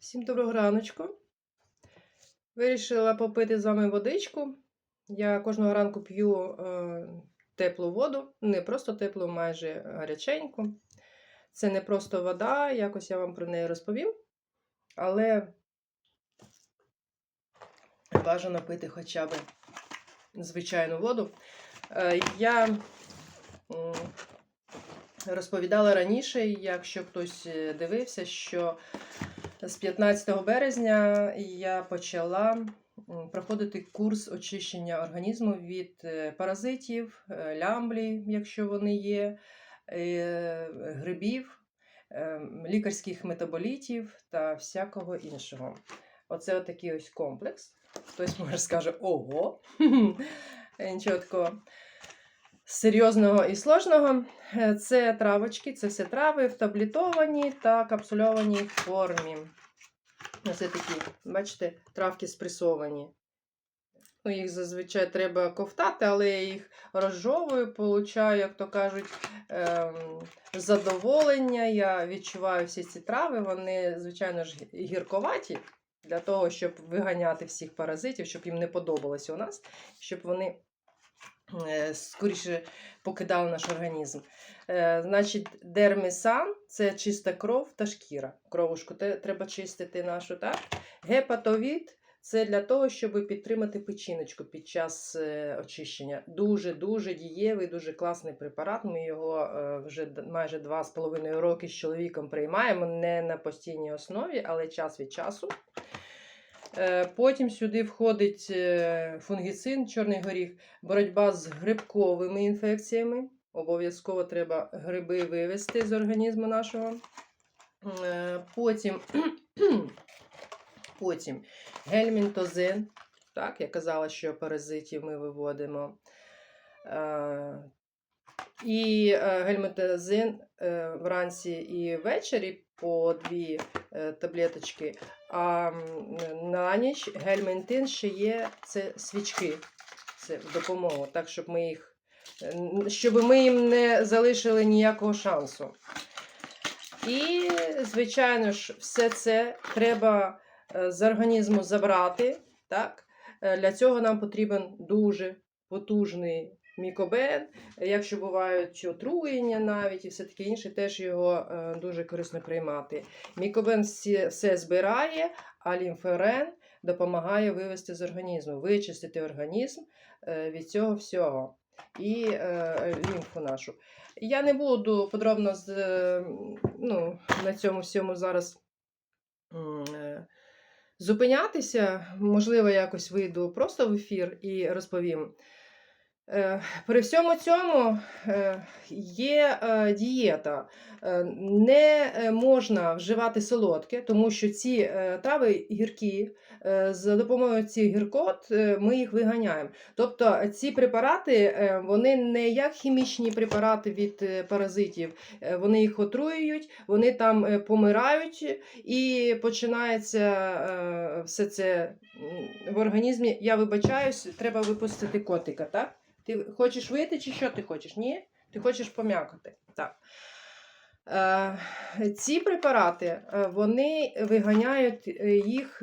Всім доброго раночку. Вирішила попити з вами водичку. Я кожного ранку п'ю е, теплу воду, не просто теплу, майже гаряченьку. Це не просто вода, якось я вам про неї розповім. Але бажано пити хоча б звичайну воду. Е, я м, розповідала раніше, якщо хтось е, дивився, що з 15 березня я почала проходити курс очищення організму від е, паразитів, е, лямблі, якщо вони є, е, грибів, лікарських метаболітів та всякого іншого. Оце отакий ось комплекс. Хтось може скаже, ого, нічого такого серйозного і сложного. Е, Це травочки, це все трави в таблетованій та капсульованій формі. Ось такі, бачите, травки спресовані. Ну, їх зазвичай треба ковтати, але я їх розжовую, получаю, як то кажуть, ем, задоволення. Я відчуваю всі ці трави, вони, звичайно ж, гірковаті для того, щоб виганяти всіх паразитів, щоб їм не подобалося у нас, щоб вони скоріше покидали наш організм. Е, Значить, дермісан це чиста кров та шкіра. Кровушку треба чистити нашу, так? Гепатовід це для того, щоб підтримати печіночку під час е, очищення. Дуже-дуже дієвий, дуже класний препарат. Ми його е, вже майже 2,5 роки з чоловіком приймаємо не на постійній основі, але час від часу. Е, Потім сюди входить е, фунгіцин, чорний горіх, боротьба з грибковими інфекціями. Обов'язково треба гриби вивести з організму нашого. Е, Потім, потім гельмінтозин. Так, я казала, що паразитів ми виводимо. І е, гельмінтозин е, вранці і ввечері по дві е, таблеточки. А на ніч гельмінтин ще є це свічки. Це в. Так, щоб ми їх щоб ми їм не залишили ніякого шансу. І, звичайно ж, все це треба з організму забрати. Так? Для цього нам потрібен дуже потужний мікобен. Якщо бувають отруєння навіть і все таке інше, теж його е, дуже корисно приймати. Мікобен все збирає, а лімферен допомагає вивести з організму, вичистити організм е, від цього всього і е, лімфу нашу. Я не буду подробно з, е, ну, на цьому всьому зараз е, зупинятися. Можливо, якось вийду просто в ефір і розповім. Е, При всьому цьому е, є е, дієта. Не можна вживати солодке, тому що ці трави гіркі, за допомогою цих гіркот ми їх виганяємо. Тобто ці препарати вони не як хімічні препарати від паразитів, вони їх отруюють, вони там помирають і починається все це в організмі. Я вибачаюсь, треба випустити котика, так? Ти хочеш вийти чи що ти хочеш? Ні? Ти хочеш пом'якати. Так. Е, ці препарати е, вони виганяють е, їх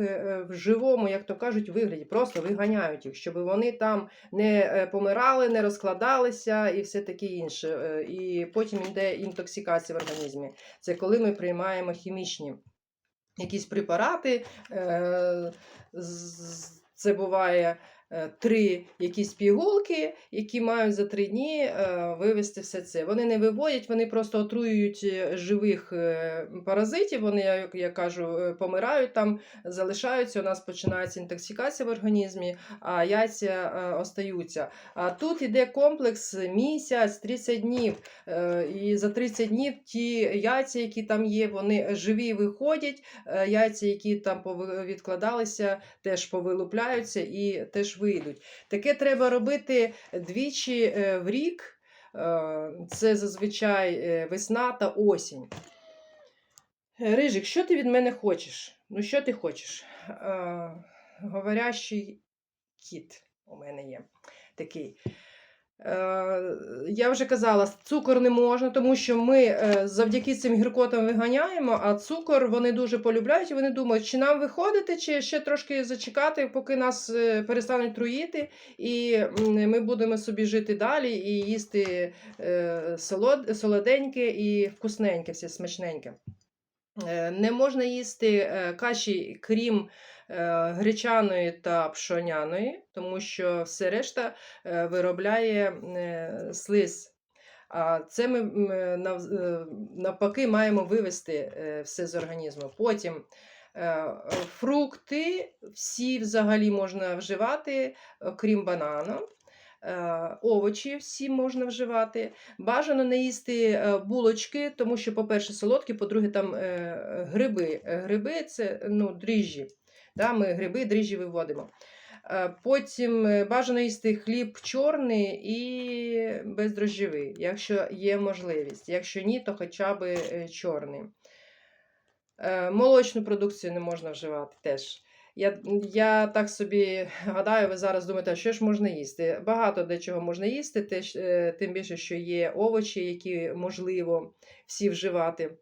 в живому, як то кажуть, вигляді, просто виганяють їх, щоб вони там не помирали, не розкладалися і все таке інше. І потім йде інтоксикація в організмі. Це коли ми приймаємо хімічні якісь препарати. Це буває три якісь пігулки, які мають за три дні е, вивести все це. Вони не виводять, вони просто отруюють е, живих е, паразитів. Вони, як я кажу, е, помирають там, залишаються. У нас починається інтоксикація в організмі, а яйця е, остаються. А тут іде комплекс місяць, 30 днів. Е, І за 30 днів ті яйця, які там є, вони живі виходять. Е, Яйця, які там відкладалися, теж повилупляються і теж вийдуть. Таке треба робити двічі е, в рік. Е, Це зазвичай е, весна та осінь. Рижик, що ти від мене хочеш? Ну, що ти хочеш? Говорящий кіт у мене є такий. Е, Я вже казала, цукор не можна, тому що ми е, завдяки цим гіркотам виганяємо, а цукор вони дуже полюбляють і вони думають, чи нам виходити, чи ще трошки зачекати, поки нас е, перестануть труїти, і ми будемо собі жити далі і їсти солоденьке і вкусненьке, все смачненьке. Е, Не можна їсти е, каші, крім е, гречаної та пшоняної, тому що все решта виробляє слиз. А це ми навпаки маємо вивести все з організму. Потім фрукти всі взагалі можна вживати, окрім банану. Е, Овочі всі можна вживати. Бажано не їсти е, булочки, тому що, по-перше, солодкі, по-друге, там е, гриби. Гриби це ну, дріжджі. Да, ми гриби, дріжджі виводимо. Потім бажано їсти хліб чорний і бездрожжєвий, якщо є можливість. Якщо ні, то хоча б чорний. Молочну продукцію не можна вживати теж. Я, я так собі гадаю, ви зараз думаєте, що ж можна їсти? Багато дечого можна їсти, теж, е, тим більше, що є овочі, які можливо всі вживати.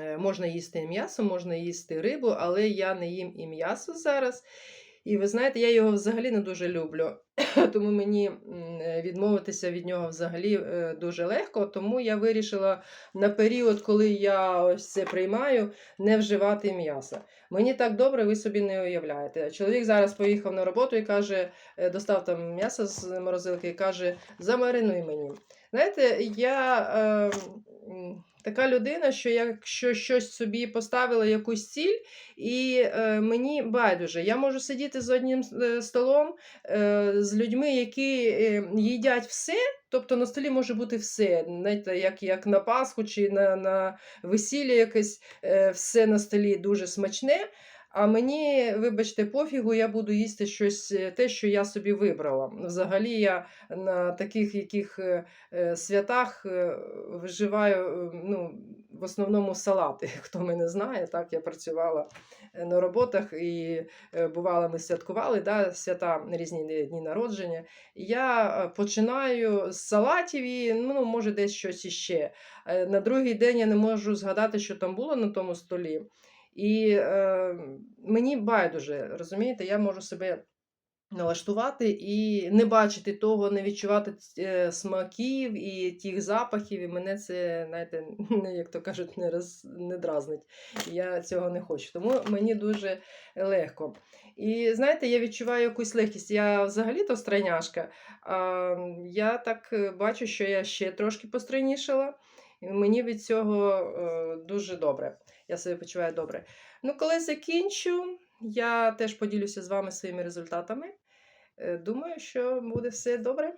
Е, Можна їсти м'ясо, можна їсти рибу, але я не їм і м'ясо зараз. І ви знаєте, я його взагалі не дуже люблю, тому мені е, відмовитися від нього взагалі е, дуже легко. Тому я вирішила на період, коли я ось це приймаю, не вживати м'яса. Мені так добре, ви собі не уявляєте. Чоловік зараз поїхав на роботу і каже, е, достав там м'ясо з морозилки і каже, замаринуй мені. Знаєте, я е, така людина, що якщо щось собі поставила якусь ціль, і е, мені байдуже, я можу сидіти з одним столом е, з людьми, які е, їдять все. Тобто на столі може бути все, знаєте, як, як на Пасху чи на, на весілля якесь е, все на столі дуже смачне. А мені, вибачте, пофігу, я буду їсти щось е, те, що я собі вибрала. Взагалі, я на таких яких святах вживаю ну, в основному салати. Хто мене знає, так я працювала е, на роботах і е, бувало, ми святкували да, свята різні дні народження. Я е, починаю з салатів і ну, може десь щось іще. На другий день я не можу згадати, що там було на тому столі. І е, мені байдуже, розумієте, я можу себе налаштувати і не бачити того, не відчувати е, смаків і тих запахів, і мене це, знаєте, як то кажуть, не, роз, не дразнить. Я цього не хочу. Тому мені дуже легко. І знаєте, я відчуваю якусь легкість. Я взагалі-то стройняшка, а я так е, бачу, що я ще трошки постройнішала. І мені від цього е, дуже добре. Я себе почуваю добре. Ну, коли закінчу, я теж поділюся з вами своїми результатами. Е, Думаю, що буде все добре.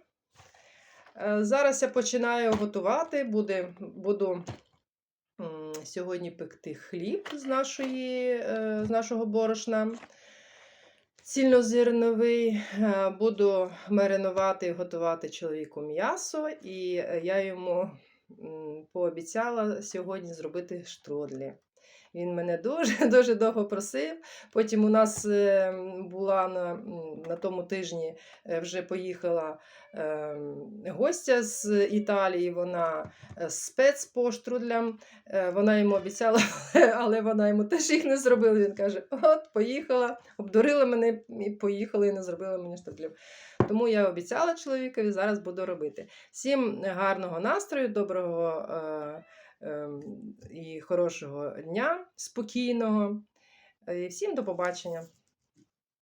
Е, Зараз я починаю готувати. Буде, буду сьогодні пекти хліб з, нашої, е, з нашого борошна. Цільнозерновий. Буду маринувати і готувати чоловіку м'ясо, і я йому пообіцяла сьогодні зробити штрудлі. Він мене дуже дуже довго просив. Потім у нас е, була на, на тому тижні е, вже поїхала е, гостя з Італії. Вона е, спец по штрудлям. Е, Вона йому обіцяла, але вона йому теж їх не зробила. Він каже: От, поїхала, обдурила мене і поїхала і не зробила мені штрудлів. Тому я обіцяла чоловікові, зараз буду робити. Всім гарного настрою, доброго і хорошого дня, спокійного. І всім до побачення.